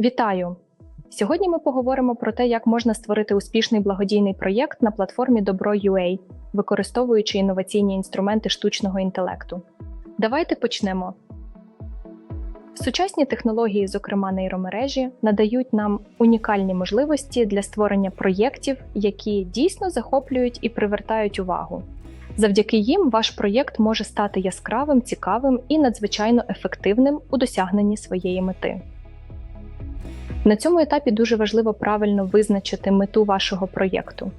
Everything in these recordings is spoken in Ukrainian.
Вітаю! Сьогодні ми поговоримо про те, як можна створити успішний благодійний проєкт на платформі Добро.ua, використовуючи інноваційні інструменти штучного інтелекту. Давайте почнемо. Сучасні технології, зокрема нейромережі, надають нам унікальні можливості для створення проєктів, які дійсно захоплюють і привертають увагу. Завдяки їм ваш проєкт може стати яскравим, цікавим і надзвичайно ефективним у досягненні своєї мети. На цьому етапі дуже важливо правильно визначити мету вашого проєкту.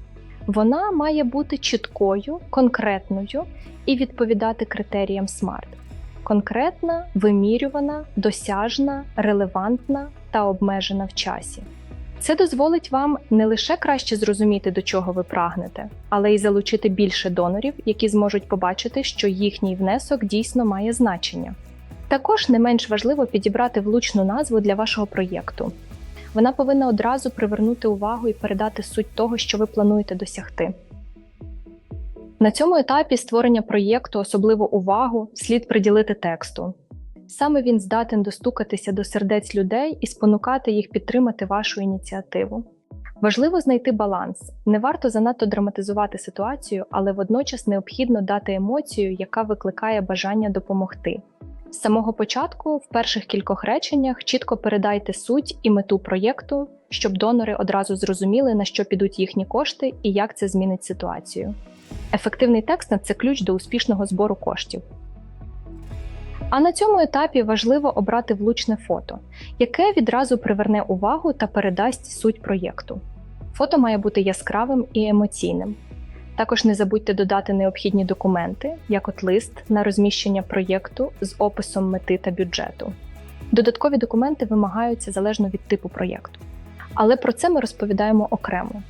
Вона має бути чіткою, конкретною і відповідати критеріям SMART. Конкретна, вимірювана, досяжна, релевантна та обмежена в часі. Це дозволить вам не лише краще зрозуміти, до чого ви прагнете, але й залучити більше донорів, які зможуть побачити, що їхній внесок дійсно має значення. Також не менш важливо підібрати влучну назву для вашого проєкту. Вона повинна одразу привернути увагу і передати суть того, що ви плануєте досягти. На цьому етапі створення проєкту особливу увагу слід приділити тексту. Саме він здатен достукатися до сердець людей і спонукати їх підтримати вашу ініціативу. Важливо знайти баланс. Не варто занадто драматизувати ситуацію, але водночас необхідно дати емоцію, яка викликає бажання допомогти. З самого початку, в перших кількох реченнях, чітко передайте суть і мету проєкту, щоб донори одразу зрозуміли, на що підуть їхні кошти і як це змінить ситуацію. Ефективний текст це ключ до успішного збору коштів. А на цьому етапі важливо обрати влучне фото, яке відразу приверне увагу та передасть суть проєкту. Фото має бути яскравим і емоційним. Також не забудьте додати необхідні документи, як от лист на розміщення проєкту з описом мети та бюджету. Додаткові документи вимагаються залежно від типу проєкту. Але про це ми розповідаємо окремо.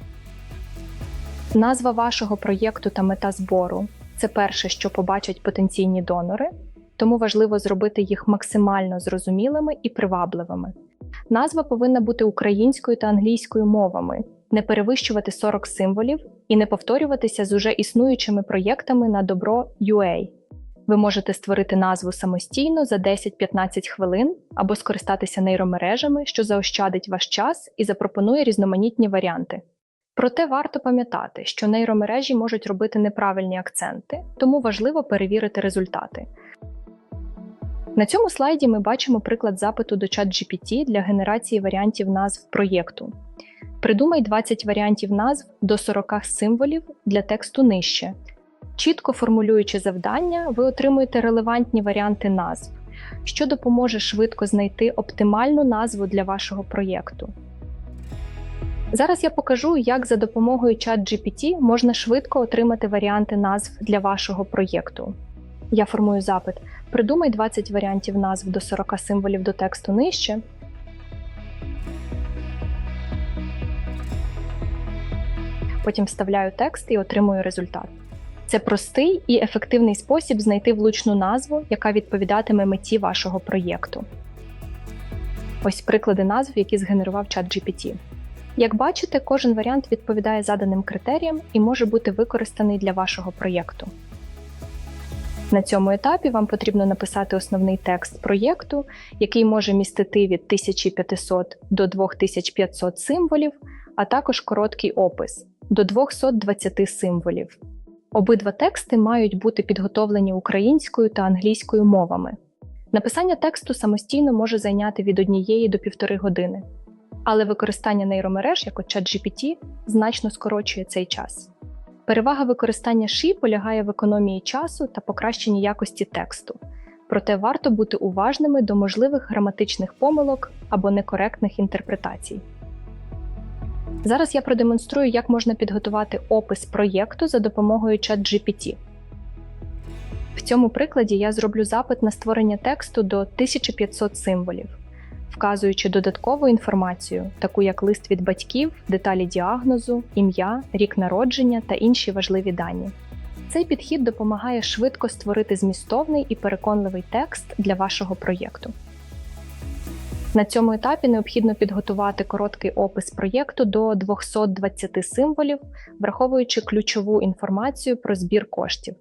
Назва вашого проєкту та мета збору це перше, що побачать потенційні донори, тому важливо зробити їх максимально зрозумілими і привабливими. Назва повинна бути українською та англійською мовами, не перевищувати 40 символів і не повторюватися з уже існуючими проєктами на добро UA. Ви можете створити назву самостійно за 10-15 хвилин або скористатися нейромережами, що заощадить ваш час і запропонує різноманітні варіанти. Проте варто пам'ятати, що нейромережі можуть робити неправильні акценти, тому важливо перевірити результати. На цьому слайді ми бачимо приклад запиту до ChatGPT для генерації варіантів назв проєкту. Придумай 20 варіантів назв до 40 символів для тексту нижче. Чітко формулюючи завдання, ви отримуєте релевантні варіанти назв, що допоможе швидко знайти оптимальну назву для вашого проєкту. Зараз я покажу, як за допомогою ChatGPT можна швидко отримати варіанти назв для вашого проєкту. Я формую запит. Придумай 20 варіантів назв до 40 символів до тексту нижче. Потім вставляю текст і отримую результат. Це простий і ефективний спосіб знайти влучну назву, яка відповідатиме меті вашого проєкту. Ось приклади назв, які згенерував ChatGPT. Як бачите, кожен варіант відповідає заданим критеріям і може бути використаний для вашого проєкту. На цьому етапі вам потрібно написати основний текст проєкту, який може містити від 1500 до 2500 символів, а також короткий опис до 220 символів. Обидва тексти мають бути підготовлені українською та англійською мовами. Написання тексту самостійно може зайняти від однієї до півтори години, але використання нейромереж, як от ChatGPT, значно скорочує цей час. Перевага використання ші полягає в економії часу та покращенні якості тексту, проте варто бути уважними до можливих граматичних помилок або некоректних інтерпретацій. Зараз я продемонструю, як можна підготувати опис проєкту за допомогою ChatGPT. В цьому прикладі я зроблю запит на створення тексту до 1500 символів, вказуючи додаткову інформацію, таку як лист від батьків, деталі діагнозу, ім'я, рік народження та інші важливі дані. Цей підхід допомагає швидко створити змістовний і переконливий текст для вашого проєкту. На цьому етапі необхідно підготувати короткий опис проєкту до 220 символів, враховуючи ключову інформацію про збір коштів.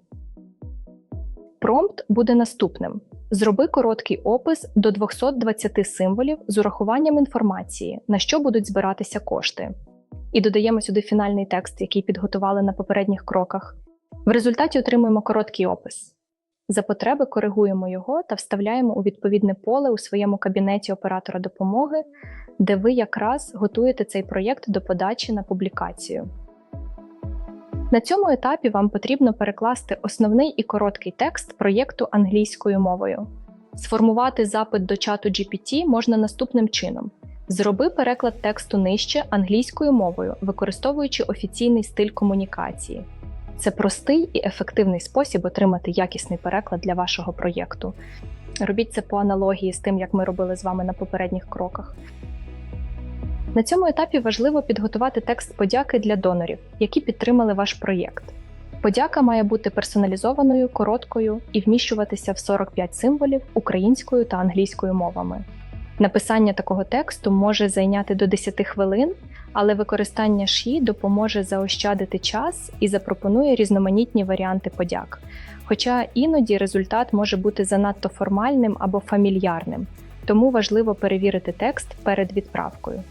Промпт буде наступним: зроби короткий опис до 220 символів з урахуванням інформації, на що будуть збиратися кошти. І додаємо сюди фінальний текст, який підготували на попередніх кроках. В результаті отримуємо короткий опис. За потреби коригуємо його та вставляємо у відповідне поле у своєму кабінеті оператора допомоги, де ви якраз готуєте цей проєкт до подачі на публікацію. На цьому етапі вам потрібно перекласти основний і короткий текст проєкту англійською мовою. Сформувати запит до чату GPT можна наступним чином: зроби переклад тексту нижче англійською мовою, використовуючи офіційний стиль комунікації. Це простий і ефективний спосіб отримати якісний переклад для вашого проєкту. Робіть це по аналогії з тим, як ми робили з вами на попередніх кроках. На цьому етапі важливо підготувати текст подяки для донорів, які підтримали ваш проєкт. Подяка має бути персоналізованою, короткою і вміщуватися в 45 символів українською та англійською мовами. Написання такого тексту може зайняти до 10 хвилин, але використання ші допоможе заощадити час і запропонує різноманітні варіанти подяк. Хоча іноді результат може бути занадто формальним або фамільярним, тому важливо перевірити текст перед відправкою.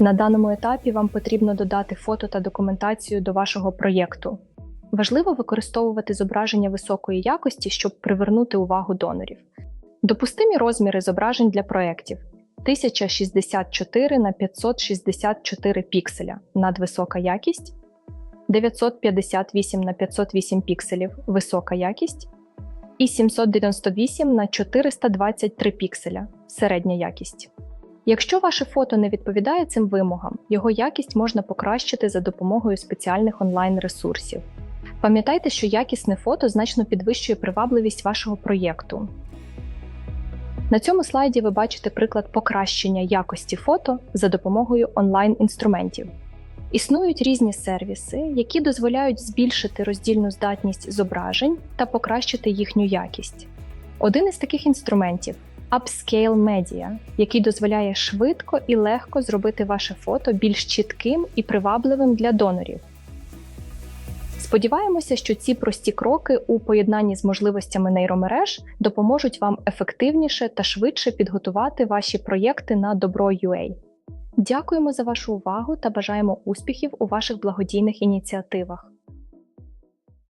На даному етапі вам потрібно додати фото та документацію до вашого проєкту. Важливо використовувати зображення високої якості, щоб привернути увагу донорів. Допустимі розміри зображень для проєктів 1064 на 564 пікселя надвисока якість, 958 на 508 пікселів висока якість і 798 на 423 пікселя середня якість. Якщо ваше фото не відповідає цим вимогам, його якість можна покращити за допомогою спеціальних онлайн-ресурсів. Пам'ятайте, що якісне фото значно підвищує привабливість вашого проєкту. На цьому слайді ви бачите приклад покращення якості фото за допомогою онлайн-інструментів. Існують різні сервіси, які дозволяють збільшити роздільну здатність зображень та покращити їхню якість. Один із таких інструментів Upscale Media, який дозволяє швидко і легко зробити ваше фото більш чітким і привабливим для донорів. Сподіваємося, що ці прості кроки у поєднанні з можливостями нейромереж допоможуть вам ефективніше та швидше підготувати ваші проєкти на Добро.ua. Дякуємо за вашу увагу та бажаємо успіхів у ваших благодійних ініціативах.